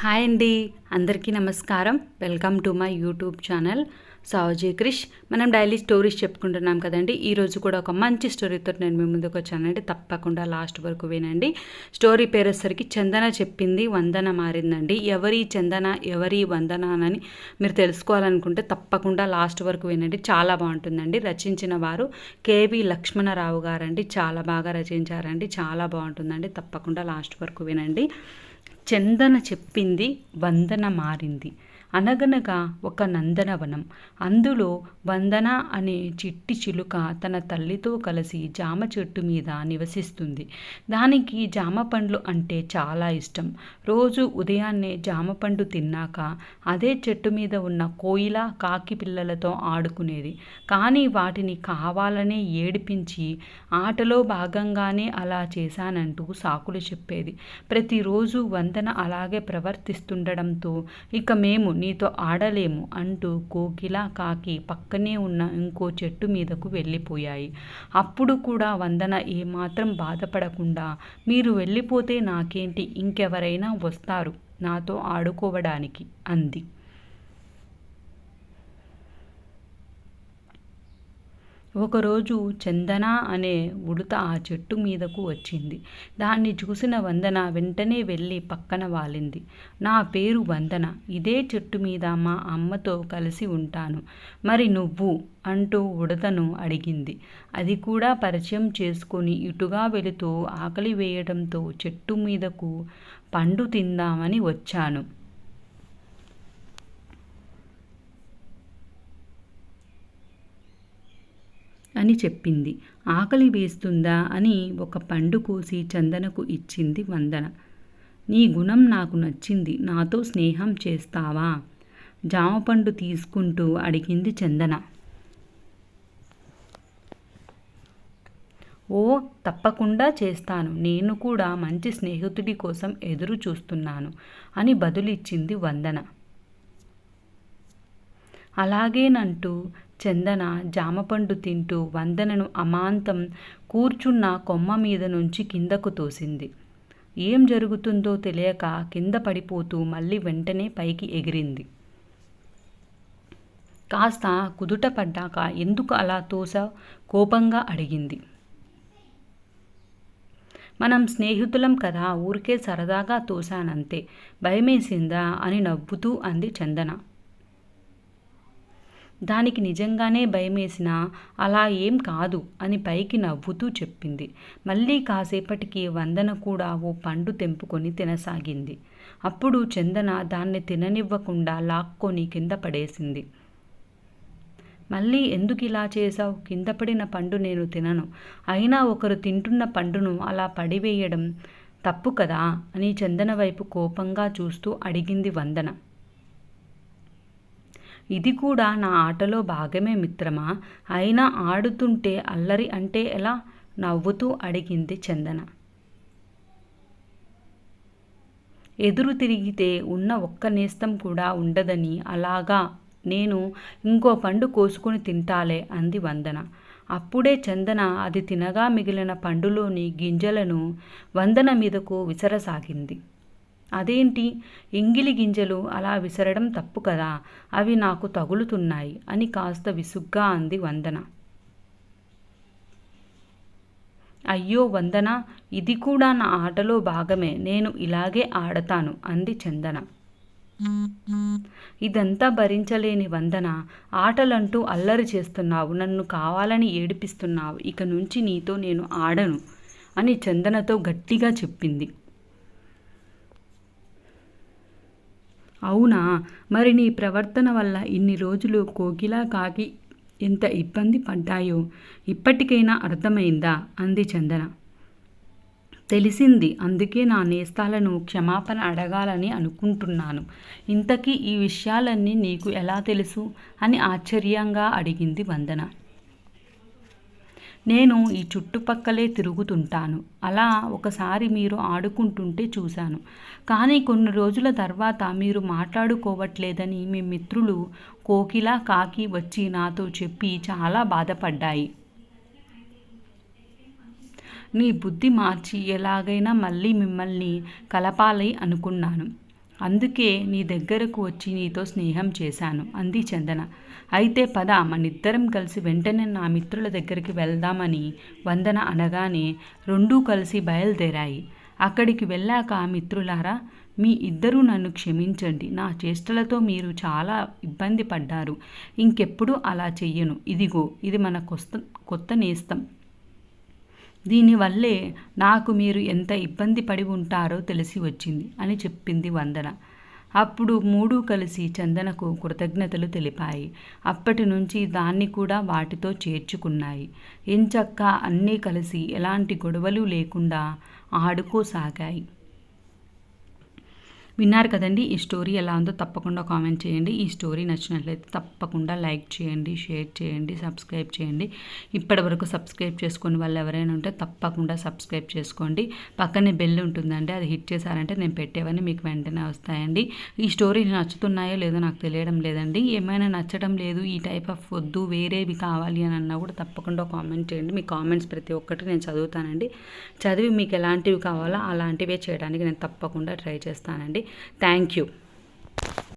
Hi అండి అందరికీ నమస్కారం. Welcome to my YouTube channel Savaji Krish. మనం డైలీ స్టోరీస్ చెప్పుకుంటున్నాం కదండి. ఈరోజు కూడా ఒక మంచి స్టోరీతో నేను మీ ముందుకు వచ్చానండి. తప్పకుండా లాస్ట్ వరకు వినండి. స్టోరీ పేరు వచ్చేసరికి చందన చెప్పింది వందన మారిందండి. ఎవరి చందన ఎవరి వందన అని మీరు తెలుసుకోవాలనుకుంటే తప్పకుండా లాస్ట్ వరకు వినండి. చాలా బాగుంటుందండి. రచించిన వారు కేవి లక్ష్మణరావు గారండి. చాలా బాగా రచించారండి. చాలా బాగుంటుందండి. తప్పకుండా లాస్ట్ వరకు వినండి. చందన చెప్పింది వందన మారింది. అనగనగా ఒక నందనవనం. అందులో వందన అనే చిట్టి చిలుక తన తల్లితో కలిసి జామ చెట్టు మీద నివసిస్తుంది. దానికి జామ పండ్లు అంటే చాలా ఇష్టం. రోజు ఉదయాన్నే జామ పండు తిన్నాక అదే చెట్టు మీద ఉన్న కోయిల కాకి పిల్లలతో ఆడుకునేది. కానీ వాటిని కావాలనే ఏడిపించి ఆటలో భాగంగానే అలా చేశానంటూ సాకులు చెప్పేది. ప్రతిరోజు వందన అలాగే ప్రవర్తిస్తుండడంతో ఇక మేము నీతో ఆడలేము అంటూ కోకిల కాకి పక్కనే ఉన్న ఇంకో చెట్టు మీదకు వెళ్ళిపోయాయి. అప్పుడు కూడా వందన ఏమాత్రం బాధపడకుండా మీరు వెళ్ళిపోతే నాకేంటి ఇంకెవరైనా వస్తారు నాతో ఆడుకోవడానికి అంది. ఒకరోజు చందన అనే ఉడత ఆ చెట్టు మీదకు వచ్చింది. దాన్ని చూసిన వందన వెంటనే వెళ్ళి పక్కన వాలింది. నా పేరు వందన. ఇదే చెట్టు మీద మా అమ్మతో కలిసి ఉంటాను. మరి నువ్వు? అంటూ ఉడతను అడిగింది. అది కూడా పరిచయం చేసుకొని ఇటుగా వెళుతూ ఆకలి వేయడంతో చెట్టు మీదకు పండు తిందామని వచ్చాను. అని చెప్పింది. ఆకలి వేస్తుందా అని ఒక పండు కోసి చందనకు ఇచ్చింది వందన. నీ గుణం నాకు నచ్చింది నాతో స్నేహం చేస్తావా? జామపండు తీసుకుంటూ అడిగింది చందన. ఓ తప్పకుండా చేస్తాను. నేను కూడా మంచి స్నేహితుడి కోసం ఎదురు చూస్తున్నాను అని బదులిచ్చింది వందన. అలాగేనంటూ చందన జామపండు తింటూ వందనను అమాంతం కూర్చున్న కొమ్మ మీద నుంచి కిందకు తోసింది. ఏం జరుగుతుందో తెలియక కింద పడిపోతూ మళ్ళీ వెంటనే పైకి ఎగిరింది. కాస్త కుదుట పడ్డాక ఎందుకు అలా తోసా? కోపంగా అడిగింది. మనం స్నేహితులం కదా ఊరికే సరదాగా తోశానంతే భయమేసిందా అని నవ్వుతూ అంది చందన. దానికి నిజంగానే భయమేసినా అలా ఏం కాదు అని పైకి నవ్వుతూ చెప్పింది. మళ్ళీ కాసేపటికి వందన కూడా ఓ పండు తెంపుకొని తినసాగింది. అప్పుడు చందన దాన్ని తిననివ్వకుండా లాక్కొని కింద పడేసింది. మళ్ళీ ఎందుకు ఇలా చేశావు? కింద పడిన పండు నేను తినను. అయినా ఒకరు తింటున్న పండును అలా పడివేయడం తప్పు కదా అని చందన వైపు కోపంగా చూస్తూ అడిగింది వందన. ఇది కూడా నా ఆటలో భాగమే మిత్రమా? అయినా ఆడుతుంటే అల్లరి అంటే ఎలా? నవ్వుతూ అడిగింది చందన. ఎదురు తిరిగితే ఉన్న ఒక్క నేస్తం కూడా ఉండదని అలాగా నేను ఇంకో పండు కోసుకొని తింటాలే అంది వందన. అప్పుడే చందన అది తినగా మిగిలిన పండులోని గింజలను వందన మీదకు విసరసాగింది. అదేంటి? ఎంగిలి గింజలు అలా విసరడం తప్పు కదా అవి నాకు తగులుతున్నాయి అని కాస్త విసుగ్గా అంది వందన. అయ్యో వందన ఇది కూడా నా ఆటలో భాగమే నేను ఇలాగే ఆడతాను అంది చందన. ఇదంతా భరించలేని వందన ఆటలంటూ అల్లరి చేస్తున్నావు నన్ను కావాలని ఏడిపిస్తున్నావు ఇక నుంచి నీతో నేను ఆడను అని చందనతో గట్టిగా చెప్పింది. అవునా? మరి నీ ప్రవర్తన వల్ల ఇన్ని రోజులు కోకిలా కాకి ఎంత ఇబ్బంది పడ్డాయో? ఇప్పటికైనా అర్థమైందా? అంది చందన. తెలిసింది. అందుకే నా నేస్తాలను క్షమాపణ అడగాలని అనుకుంటున్నాను. ఇంతకీ ఈ విషయాలన్నీ నీకు ఎలా తెలుసు? అని ఆశ్చర్యంగా అడిగింది వందన. నేను ఈ చుట్టుపక్కలే తిరుగుతుంటాను. అలా ఒకసారి మీరు ఆడుకుంటుంటే చూశాను. కానీ కొన్ని రోజుల తర్వాత మీరు మాట్లాడుకోవట్లేదని మీ మిత్రులు కోకిల కాకి వచ్చి నాతో చెప్పి చాలా బాధపడ్డాయి. నీ బుద్ధి మార్చి ఎలాగైనా మళ్ళీ మిమ్మల్ని కలపాలి అనుకున్నాను. అందుకే నీ దగ్గరకు వచ్చి నీతో స్నేహం చేశాను అంది చందన. అయితే పద మనిద్దరం కలిసి వెంటనే నా మిత్రుల దగ్గరికి వెళ్దామని వందన అనగానే రెండూ కలిసి బయలుదేరాయి. అక్కడికి వెళ్ళాక మిత్రులారా మీ ఇద్దరూ నన్ను క్షమించండి. నా చేష్టలతో మీరు చాలా ఇబ్బంది పడ్డారు. ఇంకెప్పుడు అలా చెయ్యను. ఇదిగో ఇది మన కొత్త కొత్త నేస్తం. దీనివల్లే నాకు మీరు ఎంత ఇబ్బంది పడి ఉంటారో తెలిసి వచ్చింది అని చెప్పింది వందన. అప్పుడు మూడు కలిసి చందనకు కృతజ్ఞతలు తెలిపాయి. అప్పటి నుంచి దాన్ని కూడా వాటితో చేర్చుకున్నాయి. ఎంచక్క అన్నీ కలిసి ఎలాంటి గొడవలు లేకుండా ఆడుకోసాగాయి. విన్నారు కదండి ఈ స్టోరీ ఎలా ఉందో తప్పకుండా కామెంట్ చేయండి. ఈ స్టోరీ నచ్చినట్లయితే తప్పకుండా లైక్ చేయండి షేర్ చేయండి సబ్స్క్రైబ్ చేయండి. ఇప్పటి వరకు సబ్స్క్రైబ్ చేసుకుని వాళ్ళు ఎవరైనా ఉంటే తప్పకుండా సబ్స్క్రైబ్ చేసుకోండి. పక్కనే బెల్ ఉంటుందండి అది హిట్ చేశారంటే నేను పెట్టేవన్నీ మీకు వెంటనే వస్తాయండి. ఈ స్టోరీ నచ్చుతున్నాయో లేదో నాకు తెలియడం లేదండి. ఏమైనా నచ్చడం లేదు ఈ టైప్ ఆఫ్ వద్దు వేరేవి కావాలి అని అన్నా కూడా తప్పకుండా కామెంట్ చేయండి. మీ కామెంట్స్ ప్రతి ఒక్కటి నేను చదువుతానండి. చదివి మీకు ఎలాంటివి కావాలో అలాంటివే చేయడానికి నేను తప్పకుండా ట్రై చేస్తానండి. Thank you.